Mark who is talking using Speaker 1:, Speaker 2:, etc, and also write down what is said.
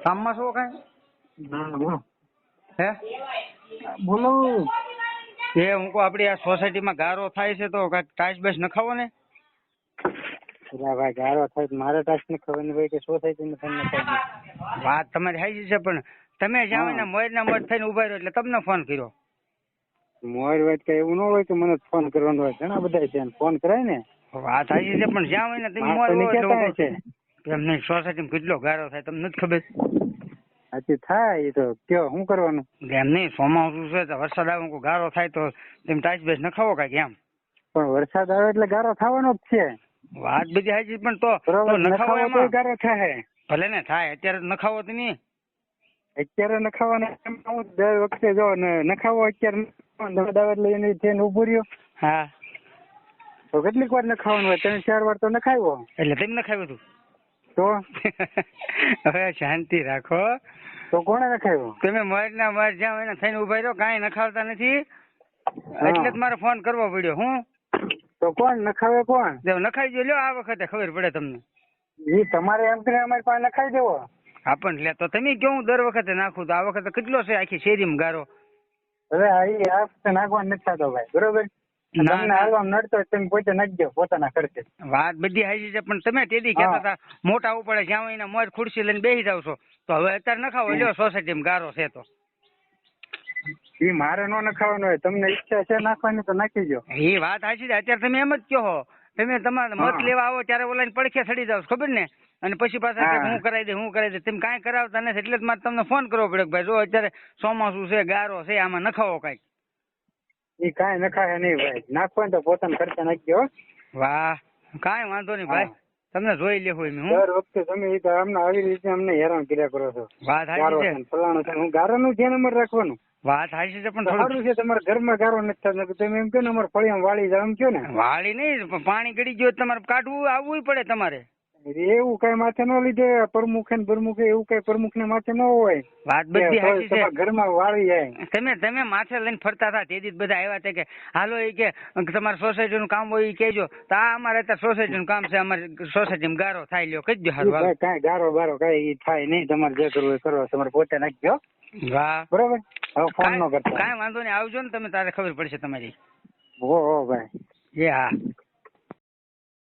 Speaker 1: કામમાં શું કઈ હે
Speaker 2: બોલો
Speaker 1: એ હું કહું આપડી આ સોસાયટીમાં ગારો થાય છે તો કાંઈક ટાઈસ બેસ નખાવો ને
Speaker 2: પેલા ભાઈ ગારો થાય મારે કે
Speaker 1: વાત તમારી સાચી છે પણ તમે જ્યાં હોય ને
Speaker 2: મોર
Speaker 1: ના મોર થઈને ઊભા રહ્યો એટલે તમને ફોન કર્યો.
Speaker 2: મોર વાત કઈ એવું ન હોય કે મને ફોન કરવાનો હોય ઘણા બધા છે ફોન કરાય ને?
Speaker 1: વાત સાચી છે પણ જ્યાં હોય ને તમે મોર હોય એટલે
Speaker 2: છે
Speaker 1: સોસાયટીમાં કેટલો ગારો થાય તમને નથી ખબર?
Speaker 2: હાથી થાય એ તો કયો શું કરવાનું?
Speaker 1: એમને નહીં ચોમાસું છે તો વરસાદ આવે કોઈ ગારો થાય તો તેમ ટાઈસ બેસ નખાવો કાંઈક એમ.
Speaker 2: પણ વરસાદ આવે એટલે ગારો થવાનો જ છે.
Speaker 1: વાત બધી હાજી પણ તો નખાવો
Speaker 2: તો ગારો થાય.
Speaker 1: ભલે ને થાય અત્યારે નખાવો તો નહીં.
Speaker 2: અત્યારે નખાવાના એમ હું દર વખતે જો ન- નખાવો અત્યારે દાવત લઈને થઈને ઊભો રહ્યો.
Speaker 1: હા.
Speaker 2: તો કેટલીક વાર નખાવાનું હોય? ત્રણ ચાર વાર તો નખાવ્યો
Speaker 1: એટલે તેમ નખાવ્યું હતું.
Speaker 2: તો?
Speaker 1: હવે શાંતિ રાખો.
Speaker 2: તો કોણે નખાવ્યો
Speaker 1: તમે મોર ના મોર જ્યાં એને થઈને ઊભા રહ્યો કાંઈ નખાવતા નથી. એટલે જ મારે ફોન કરવો પડ્યો. હું?
Speaker 2: તો કોણ નખાવે કોણ?
Speaker 1: જો નખાઈ જો લ્યો આ વખતે ખબર પડે તમને.
Speaker 2: ઈ તમારે એમ કરીને અમારી પાસે નખાઈ દેવો.
Speaker 1: આપણ લે તો તમે કેવું દર વખતે નાખું? તો આ વખતે કેટલો છે આખી શેરીમાં ગારો?
Speaker 2: હવે આ વખતે નાખવા નથી થતો ભાઈ બરોબર? તમને
Speaker 1: ના.
Speaker 2: હાલવા નડતો તમે પોતે નાખજો પોતાના ખર્ચે
Speaker 1: વાત બધી હાજી છે પણ તમે તેદી. કહેતા હતા મોટા ઉપડે જ્યાં હોય મોજ ખુરશી લઈને બેસી જાવ છો. તો હવે અત્યારે નખાવો લ્યો સોસાયટીમાં ગારો છે તો.
Speaker 2: એ મારે ન નખાવાનો હોય તમને ઈચ્છા છે નાખવાની તો નાખી દો
Speaker 1: એ વાત હાજી છે અત્યારે તમે એમ જ કહો તમે તમારે મત લેવા આવો ત્યારે ઓલાને પડખે ચડી જાવ ખબર ને? અને પછી પાછા
Speaker 2: હું.
Speaker 1: કરાવી દે હું કરાવી દે તમે કાંઈ કરાવતા નથી એટલે જ મારે તમને ફોન કરવો પડે કે ભાઈ જો અત્યારે ચોમાસું છે ગારો છે આમાં નખાવો કાંઈક.
Speaker 2: એ કાંઈ નખાય નહીં ભાઈ નાખવાનું તો પોતાના ખર્ચે નાખજો
Speaker 1: વાહ. કાંઈ વાંધો નહીં ભાઈ. તમને જોઈ લેવું એમ હું?
Speaker 2: દર વખતે તમે એ તો અમને આવી રીતે અમને હેરાન કર્યા કરો છો.
Speaker 1: વાત સાચી
Speaker 2: છે. ફલાણો છે. હું ગારાનું ધ્યાન અમારે રાખવાનું.
Speaker 1: વાત સાચી છે પણ થોડું
Speaker 2: છે તમારા ઘરમાં ગારો નથી થતો. તમે એમ કહો ને અમારે ફળિયામાં વાળી જાવ એમ કહો ને.
Speaker 1: વાળી નહીં પાણી ગળી ગયું તમારે કાઢવું આવવું પડે તમારે.
Speaker 2: એવું કઈ માથે ન લીધે પ્રમુખ ને પ્રમુખે એવું કઈ પ્રમુખ ને માથે ન હોય.
Speaker 1: વાત બધી સાચી છે.
Speaker 2: ઘરમાં વાળી જાય.
Speaker 1: તમે તમે માથે લઈને ફરતા હતા તેથી બધા આવ્યા હતા કે હાલો એ કે તમારે સોસાયટીનું કામ હોય એ કહેજો. તો આ અમારે અત્યારે સોસાયટીનું કામ છે અમારે સોસાયટીમાં ગારો થાય લ્યો કહી દો હારું
Speaker 2: કઈ ગારો બારો કઈ થાય નહીં તમારે જે કરવું એ કરો તમારે પોતે નાખજો
Speaker 1: વાહ.
Speaker 2: બરોબર? હવે ફોન ન
Speaker 1: કાંઈ
Speaker 2: કરતા.
Speaker 1: કાંઈ વાંધો નહીં આવજો ને તમે તારે ખબર પડશે તમારી.
Speaker 2: હો ભાઈ.
Speaker 1: એ હા.